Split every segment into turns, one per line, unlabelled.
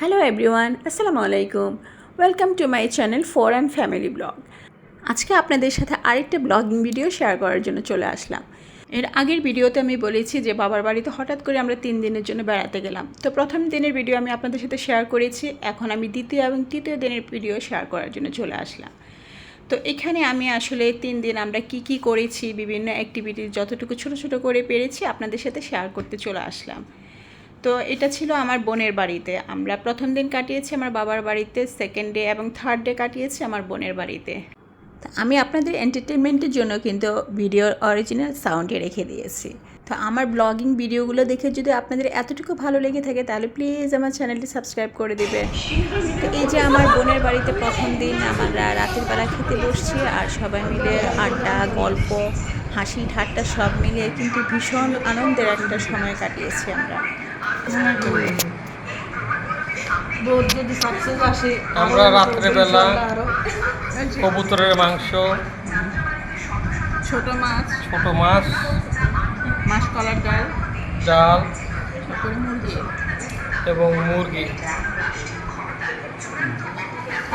Hello everyone আসসালামু আলাইকুম welcome to my channel four and family blog আজকে আপনাদের সাথে আরেকটা ব্লগিং ভিডিও শেয়ার করার জন্য চলে আসলাম। এর আগের ভিডিওতে আমি বলেছি যে বাবার বাড়িতে হঠাৎ করে আমরা তিন দিনের জন্য বেড়াতে গেলাম। তো প্রথম দিনের ভিডিও আমি আপনাদের সাথে শেয়ার করেছি, এখন আমি দ্বিতীয় এবং তৃতীয় দিনের ভিডিও শেয়ার করার জন্য চলে আসলাম। তো এখানে আমি আসলে তিন দিন আমরা কি কি করেছি, বিভিন্ন অ্যাক্টিভিটি যতটুকু ছোট ছোট করে পেরেছি আপনাদের সাথে শেয়ার করতে চলে আসলাম। তো এটা ছিল আমার বোনের বাড়িতে। আমরা প্রথম দিন কাটিয়েছি আমার বাবার বাড়িতে সেকেন্ড ডে এবং থার্ড ডে কাটিয়েছি আমার বোনের বাড়িতে। আমি আপনাদের এন্টারটেনমেন্টের জন্য কিন্তু ভিডিওর অরিজিনাল সাউন্ডে রেখে দিয়েছি। তো আমার ব্লগিং ভিডিওগুলো দেখে যদি আপনাদের এতটুকু ভালো লেগে থাকে, তাহলে প্লিজ আমার চ্যানেলটি সাবস্ক্রাইব করে দেবে। তো এই যে আমার বোনের বাড়িতে প্রথম দিন আমরা রাতের বেলা খেতে বসছি আর সবাই মিলে আড্ডা, গল্প, হাসি, ঠাট্টা সব মিলে কিন্তু ভীষণ আনন্দের একটা সময় কাটিয়েছি আমরা।
আমরা রাত্রেবেলা কবুতরের মাংস
ছোট মাছ
ছোট মাছ
মাসকলার ডাল
ডাল এবং মুরগি।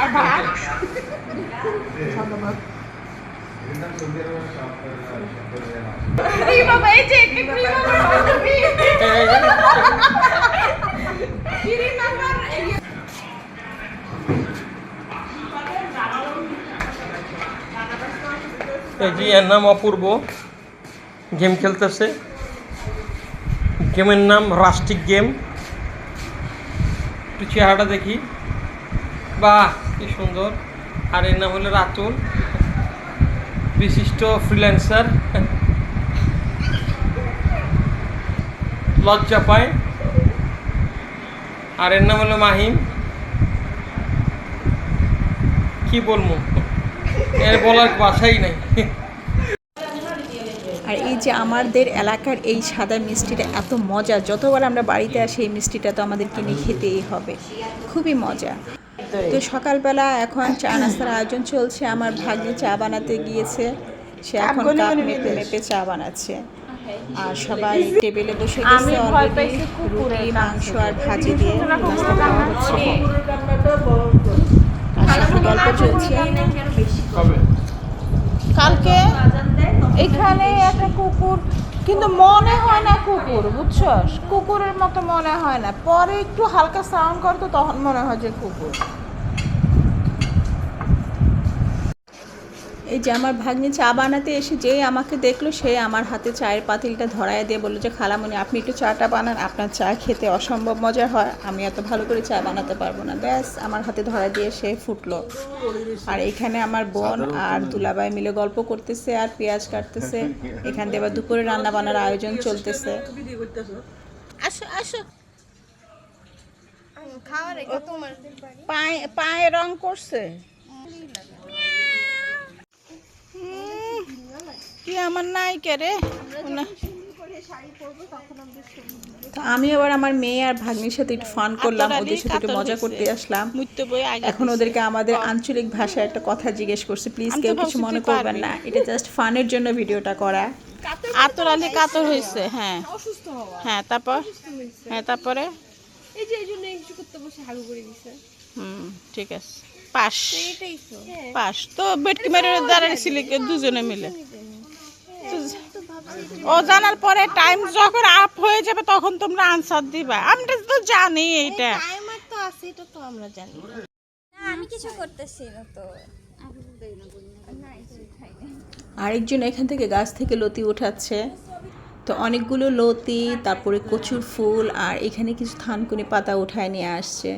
আর ভাত। যে
এর নাম অপূর্ব, গেম খেলতেছে। গেমের নাম রাস্টিক গেম। একটু চেহারাটা দেখি। বাহ, কি সুন্দর। আর এর নাম হলো রাতুল। বিশিষ্ট ফ্রিল্যান্সার লজ্জা পায়। আর এর নাম হলো মাহিম। কি বলব? এর বলার ভাষাই নাই।
আর এই যে আমাদের এলাকার এই সাদা মিষ্টিটা এত মজা। যতবার আমরা বাড়িতে আসি, এই মিষ্টিটা তো আমাদের কিনে খেতেই হবে। খুবই মজা। তো সকালবেলা এখন চা নাস্তার আয়োজন চলছে। আমার ভাগ্নি চা বানাতে গিয়েছে। সে এখন কাপ মেপে মেপে চা বানাচ্ছে। আর সবাই টেবিলে বসে গেছে অলরেডি রুটি মাংস আর ভাজি দিয়ে নাস্তা খাওয়া হচ্ছে। আর সাথে গল্প চলছে।
কালকে এখানে একটা কুকুর কিন্তু মনে হয় না কুকুর বুঝছস? কুকুরের মতো মনে হয় না। পরে একটু হালকা সাউন্ড করতো তখন মনে হয় যে কুকুর।
এই যে আমার ভাগ্নি চা বানাতে এসে যেই আমাকে দেখল সে আমার হাতে চায়ের পাতিলটা ধরায় দিয়ে বলল যে খালামণি আপনি একটু চাটা বানান আপনার চা খেতে অসম্ভব মজার হয়। আমি এত ভালো করে চা বানাতে পারব না। ব্যাস আমার হাতে ধরা দিয়ে সে ফুটলো। আর এখানে আমার বোন আর দুলাবাই মিলে গল্প করতেছে আর পেঁয়াজ কাটতেছে। এখান দিয়ে আবার দুপুরে রান্না বান্নার আয়োজন চলতেছে।
আসো আসো। পায়ে রং করছে? কি আমার নাই কে রে
আমি আবার আমার মেয়ে আর ভাগ্নির সাথে একটু ফান করলাম
আতর
ওদের সাথে একটু মজা করতে আসলাম। এখন ওদেরকে আমাদের আঞ্চলিক ভাষায় একটা কথা জিজ্ঞেস করছে প্লিজ কেউ কিছু মনে করবেন না এটা জাস্ট ফানের জন্য ভিডিওটা করা।
আতর আলী কাতর হয়েছে হ্যাঁ। হ্যাঁ তারপর? হ্যাঁ তারপরে?
এই যে এই জন্য কিছু করতে বসে হাগু করে দিছে।
হুম ঠিক আছে।
তো।
বেটকি মেরে দাঁড়াইছিলি দুজনে মিলে। ও জানার পরে টাইম যখন আপ হয়ে যাবে তখন তোমরা আনসার দিবা। আমি তো জানি এইটা
টাইমার তো আছে এটা তো আমরা জানি না। আমি কিছু করতেছি না তো। না কিছু খাই না
আরেকজন এখান থেকে গাছ থেকে লতি উঠাচ্ছে। তো অনেকগুলো লতি তারপরে কচুর ফুল আর এখানে কিছু থানকুনি পাতা উঠায় নিয়ে আসছে।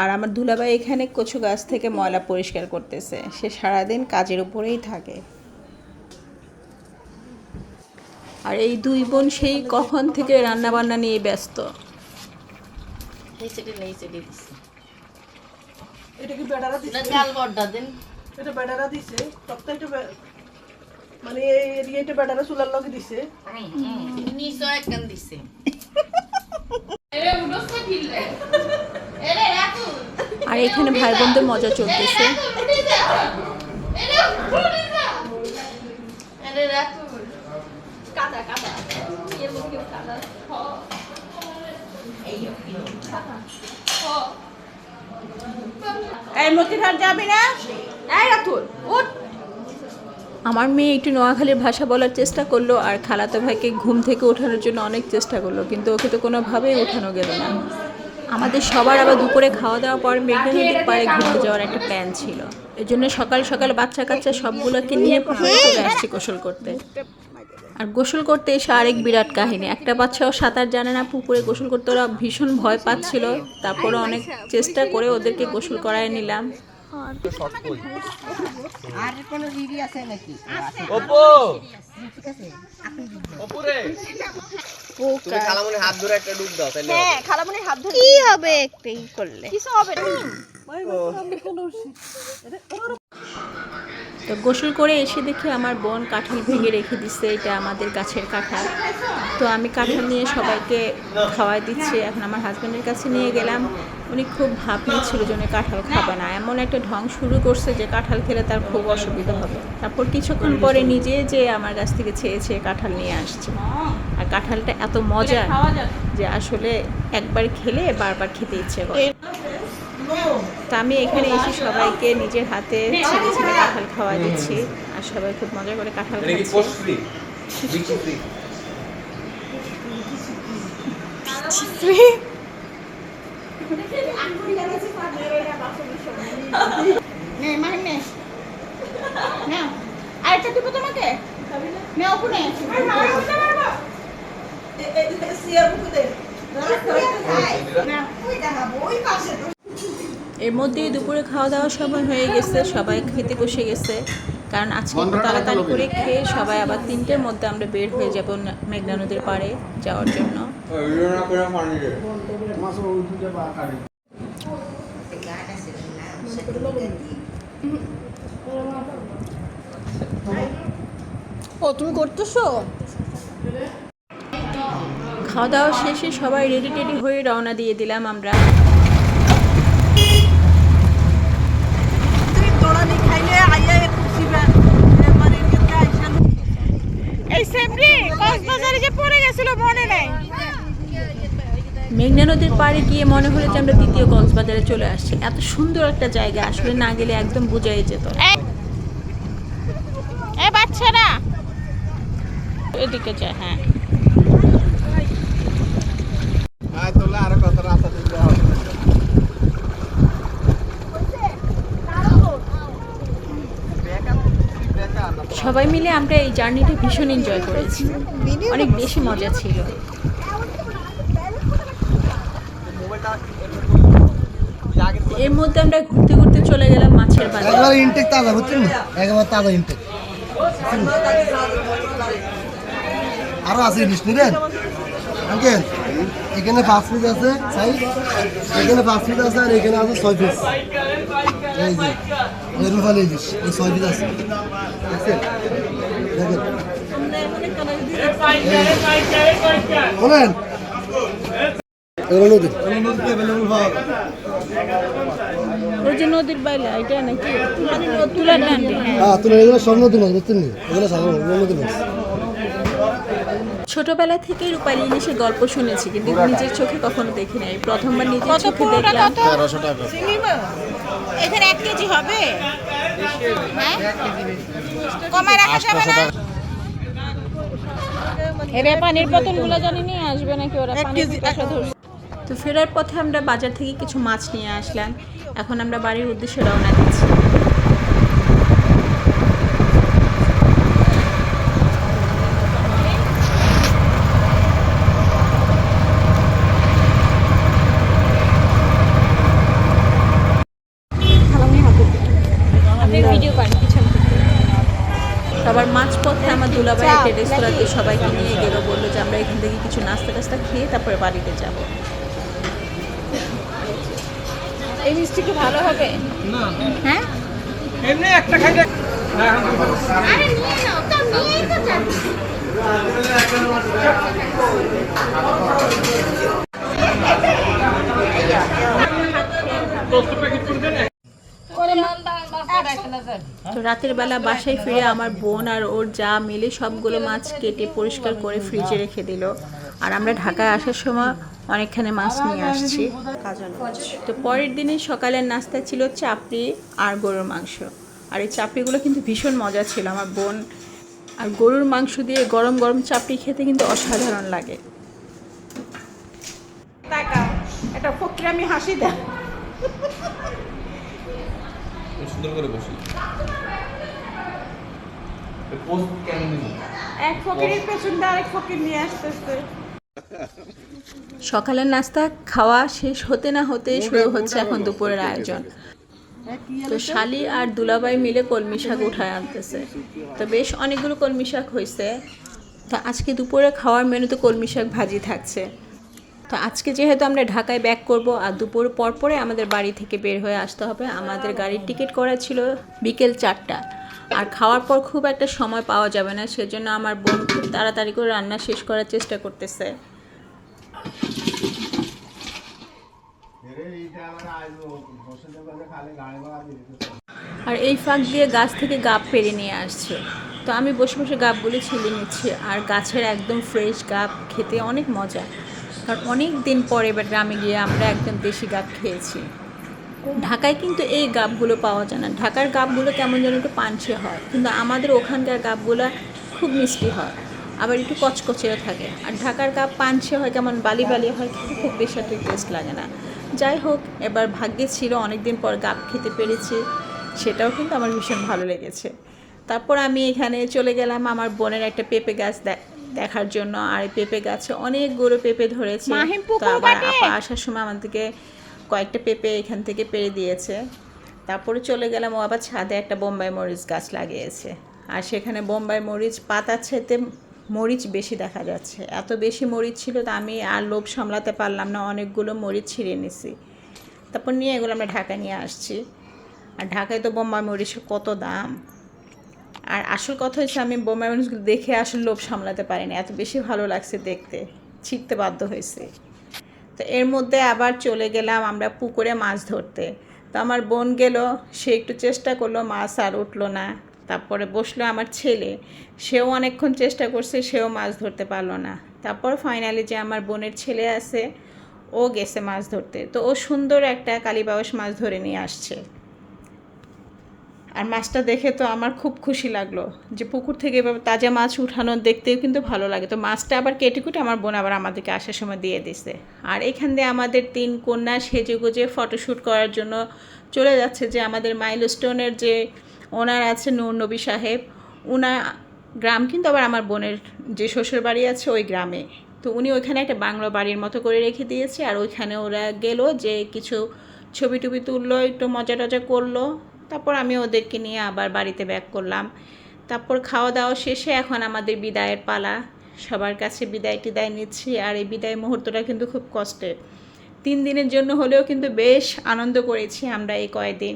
আর আমার দুলাভাই এখানে কচু গাছ থেকে ময়লা পরিষ্কার করতেছে। সে সারাদিন কাজের উপরেই থাকে। আর এই দুই বোন সেই কখন থেকে রান্না বান্না নিয়ে ব্যস্ত?
এটা কি বেড়ারা দিছে? এটা বেড়ারা দিছে। সপ্তাহে মানে এরিয়াটা চুলার লগে দিছে।
কাদা
এখানে মতিহার যাবি না? উঠ।
আমার মেয়ে একটু নোয়াখালীর ভাষা বলার চেষ্টা করল আর খালাতো ভাইকে ঘুম থেকে ওঠানোর জন্য অনেক চেষ্টা করল কিন্তু ওকে তো কোনোভাবেই ওঠানো গেল না। আমাদের সবার আবার দুপুরে খাওয়া দাওয়ার পর মেঘনা নদীর পাড়ে ঘুরতে যাওয়ার একটা প্ল্যান ছিল। এই জন্য সকাল সকাল বাচ্চা কাচ্চা সবগুলোকে নিয়ে পুকুরে চলে আসছি গোসল করতে। আর গোসল করতে এসে আরেক বিরাট কাহিনী। একটা বাচ্চাও সাঁতার জানে না পুকুরে গোসল করতে ওরা ভীষণ ভয় পাচ্ছিল। তারপরে অনেক চেষ্টা করে ওদেরকে গোসল করায় নিলাম।
আর কোনো ওপো ওপরে তুমি খালামনে হাত ধরে একটা ডুব দাও তাহলে
কি হবে একটু করলে? কিছু হবে না।
তো গোসল করে এসে দেখি আমার বোন কাঁঠাল ভেঙে রেখে দিচ্ছে এটা আমাদের গাছের কাঁঠাল। তো আমি কাঁঠাল নিয়ে সবাইকে খাওয়াই দিচ্ছি। এখন আমার হাজব্যান্ডের কাছে নিয়ে গেলাম। উনি খুব ভাব নিচ্ছিল যে উনি কাঁঠাল খাবে না। এমন একটা ঢং শুরু করছে যে কাঁঠাল খেলে তার খুব অসুবিধা হবে। তারপর কিছুক্ষণ পরে নিজে যে আমার কাছ থেকে চেয়ে চেয়ে কাঁঠাল নিয়ে আসছে। কাঁঠালটা এত মজা যে আসলে একবার খেলে বারবার খেতে ইচ্ছে করে। তা আমি এখানে এসে সবাইকে নিজের হাতে ছেলে ছেলে কাঁঠাল খাওয়া দিচ্ছি। আর সবাই খুব মজা করে কাঁঠাল
এটা
খাচ্ছে।
নে নে। আরেকটা দিব তোমাকে?
সিয়ার বুকুতে
এর মধ্যেই দুপুরে খাওয়া দাওয়ার সময় হয়ে গেছে সবাই খেতে বসে গেছে। কারণ আজকে একটু তাড়াতাড়ি করে খেয়ে সবাই আবার তিনটের মধ্যে আমরা বের হয়ে যাব মেঘনা নদীর পাড়ে যাওয়ার জন্য।
ও তুমি করতেছো?
খাওয়া দাওয়া শেষে সবাই রেডি টেডি হয়ে রওনা দিয়ে দিলাম আমরা। মেঘনা নদীর পাড়ে গিয়ে মনে হলো যে আমরা দ্বিতীয় কক্সবাজারে চলে আসছি। এত সুন্দর একটা জায়গা আসলে না গেলে একদম বোঝাই যেত।
এদিকে যা হ্যাঁ।
সবাই মিলে আমরা এই জার্নিটা ভীষণ এনজয় করেছি। অনেক বেশি মজা ছিল। এর মধ্যে আমরা ঘুরতে ঘুরতে চলে গেলাম মাছের বাজার।
একবার ইনটেক তাজা বুঝছেন? একবার তাজা ইনটেক আরও আছে আঙ্কেল? এখানে পাঁচ পিস আছে সাইজ। এখানে পাঁচ পিস আছে আর এখানে আছে ছয় পিস এই যে এই রুফালি ইলিশ এই ছয় পিস আছে। বলেন। এগুলো নদী এগুলো নদীতে অ্যাভেলেবল পাওয়া
ওই যে নদীর বাইলা এটা নাকি? তুলার ডান্ডি। হ্যাঁ
হ্যাঁ তুলে এগুলো সব নদী মাছ বুঝছেন নি? এগুলো সাধারণ নদী। মাছ
ছোটবেলা থেকেই রূপালী ইলিশের গল্প শুনেছি কিন্তু নিজের চোখে কখনো দেখি নাই প্রথমবার নিজের চোখে দেখলাম।
এখানে এক কেজি হবে? হ্যাঁ? কমায় রাখা যাবে না? এবার পানির বোতলগুলো জানি নিয়ে আসবে নাকি ওরা? পানির পিপাসা ধরছে।
তো ফেরার পথে আমরা বাজার থেকে কিছু মাছ নিয়ে আসলাম। এখন আমরা বাড়ির উদ্দেশ্যে রওনা দিচ্ছি
ভিডিও করেন পিছন
সবার মাছ পথে আমার দুলাভাই একটা রেস্তোরাঁতে সবাইকে নিয়ে গেলো বলল যে আমরা এখান থেকে কিছু নাস্তা টাস্তা খেয়ে তারপরে বাড়িতে যাব।
এই মিষ্টি কি ভালো হবে?
না।
হ্যাঁ?
এমনি একটা খাইলে না এখন
আরে নিয়ে নাও তো নিয়েই তো যাচ্ছি।
তো রাতের বেলা বাসায় ফিরে আমার বোন আর ওর যা মিলে সবগুলো মাছ কেটে পরিষ্কার করে ফ্রিজে রেখে দিল। আর আমরা ঢাকায় আসার সময় অনেকখানি মাছ নিয়ে আসছি। তো পরের দিনে সকালের নাস্তা ছিল চাপড়ি আর গরুর মাংস। আর এই চাপড়িগুলো কিন্তু ভীষণ মজা ছিল আমার বোন। আর গরুর মাংস দিয়ে গরম গরম চাপড়ি খেতে কিন্তু অসাধারণ লাগে।
এটা ফকির আমি হাসি দেয়।
সুন্দর করে বসি। পোস্ট কেমন
এক ফকিরের পেছন আরেক ফকির নিয়ে আসতেছে।
সকালের নাস্তা খাওয়া শেষ হতে না হতে শুরু হচ্ছে এখন দুপুরের আয়োজন। তো শালি আর দুলাবাই মিলে কলমি শাক উঠায় আনতেছে। তো বেশ অনেকগুলো কলমি শাক হয়েছে তো আজকে দুপুরে খাওয়ার মেনুতে কলমি শাক ভাজি থাকছে। তো আজকে যেহেতু আমরা ঢাকায় ব্যাক করব আর দুপুর পর পরে আমাদের বাড়ি থেকে বের হয়ে আসতে হবে, আমাদের গাড়ির টিকিট করা ছিল বিকেল চারটা। আর খাওয়ার পর খুব একটা সময় পাওয়া যাবে না, সেজন্য আমার বোন খুব তাড়াতাড়ি করে রান্না শেষ করার চেষ্টা করতেছে। আর এই ফাঁক দিয়ে গাছ থেকে গাব পেরে নিয়ে আসছে। তো আমি বসে বসে গাবগুলি ছিলে নিচ্ছি, আর গাছের একদম ফ্রেশ গাব খেতে অনেক মজা। কারণ অনেক দিন পরে এবার গ্রামে গিয়ে আমরা একদম দেশি গাব খেয়েছি। ঢাকায় কিন্তু এই গাবগুলো পাওয়া যায় না। ঢাকার গাবগুলো কেমন যেন একটু পানছে হয়, কিন্তু আমাদের ওখানকার গাবগুলো খুব মিষ্টি হয়, আবার একটু কচকচেও থাকে। আর ঢাকার গাব পানছে হয় কেমন বালি বালি হয় কিন্তু খুব বেশি একটা টেস্ট লাগে না। যাই হোক, এবার ভাগ্যে ছিল অনেকদিন পর গাব খেতে পেরেছি, সেটাও কিন্তু আমার ভীষণ ভালো লেগেছে। তারপর আমি এখানে চলে গেলাম আমার বোনের একটা পেঁপে গাছ দে- দেখার জন্য আর পেঁপে গাছে অনেকগুলো পেঁপে ধরেছে। তো আবার আপা আসার সময় আমাদেরকে কয়েকটা পেঁপে এখান থেকে পেরে দিয়েছে। তারপরে চলে গেলাম ও আবার ছাদে একটা বোম্বাই মরিচ গাছ লাগিয়েছে। আর সেখানে বোম্বাই মরিচ পাতা ছেতে মরিচ বেশি দেখা যাচ্ছে। এত বেশি মরিচ ছিল তা আমি আর লোভ সামলাতে পারলাম না অনেকগুলো মরিচ ছিঁড়ে নিছি। তারপর নিয়ে এগুলো আমরা ঢাকা নিয়ে আসছি। আর ঢাকায় তো বোম্বাই মরিচের কত দাম? আর আসল কথা হচ্ছে আমি বোম্বাই মরিচগুলো দেখে আসলে লোভ সামলাতে পারিনি। এত বেশি ভালো লাগছে দেখতে। ছিটতে বাধ্য হয়েছে। তো এর মধ্যে আবার চলে গেলাম আমরা পুকুরে মাছ ধরতে। তো আমার বোন গেল, সে একটু চেষ্টা করল, মাছ আর উঠল না। তারপরে বসল আমার ছেলে। সেও অনেকক্ষণ চেষ্টা করছে, সেও মাছ ধরতে পারল না। তারপর ফাইনালি যে আমার বোনের ছেলে আছে, ও গেছে মাছ ধরতে। তো ও সুন্দর একটা কালীবাউস মাছ ধরে নিয়ে আসছে। আর মাছটা দেখে তো আমার খুব খুশি লাগল যে পুকুর থেকে এভাবে তাজা মাছ উঠানো দেখতেও কিন্তু ভালো লাগে। তো মাছটা আবার কেটে কুটে আমার বোন আবার আমাদেরকে আসার সময় দিয়ে দিছে। আর এখান দিয়ে আমাদের তিন কন্যা সেজে গুজে ফটোশ্যুট করার জন্য চলে যাচ্ছে যে আমাদের মাইলস্টোনের যে ওনার আছে নূর নবী সাহেব ওনার গ্রাম কিন্তু আবার আমার বোনের যে শ্বশুর বাড়ি আছে ওই গ্রামে। তো উনি ওইখানে একটা বাংলো বাড়ির মতো করে রেখে দিয়েছে আর ওইখানে ওরা গেল যে কিছু ছবি টবি তুললো, একটু মজা টজা করল। তারপর আমি ওদেরকে নিয়ে আবার বাড়িতে ব্যাক করলাম। তারপর খাওয়া দাওয়া শেষে এখন আমাদের বিদায়ের পালা। সবার কাছে বিদায় টিদায় নিচ্ছি আর এই বিদায় মুহূর্তটা কিন্তু খুব কষ্টের। তিন দিনের জন্য হলেও কিন্তু বেশ আনন্দ করেছি আমরা এই কয়দিন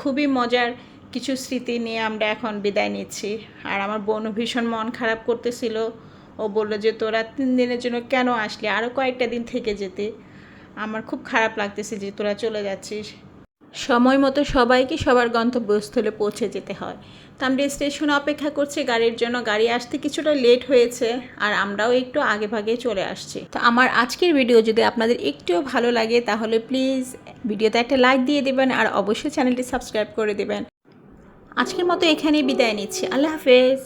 খুবই মজার কিছু স্মৃতি নিয়ে আমরা এখন বিদায় নিচ্ছি। আর আমার বোনও ভীষণ মন খারাপ করতেছিল। ও বলল যে, তোরা তিন দিনের জন্য কেন আসলি? আরও কয়েকটা দিন থেকে যেতে। আমার খুব খারাপ লাগতেছে যে, তোরা চলে যাচ্ছিস। সময় মতো সবাইকে সবার গন্তব্যস্থলে পৌঁছে যেতে হয়। তো আমরা স্টেশনে অপেক্ষা করছি গাড়ির জন্য। গাড়ি আসতে কিছুটা লেট হয়েছে আর আমরাও একটু আগে ভাগে চলে আসছি। তো আমার আজকের ভিডিও যদি আপনাদের একটুও ভালো লাগে তাহলে প্লিজ ভিডিওতে একটা লাইক দিয়ে দেবেন আর অবশ্যই চ্যানেলটি সাবস্ক্রাইব করে দেবেন। আজকের মতো এখানেই বিদায় নিচ্ছি। আল্লাহ হাফেজ।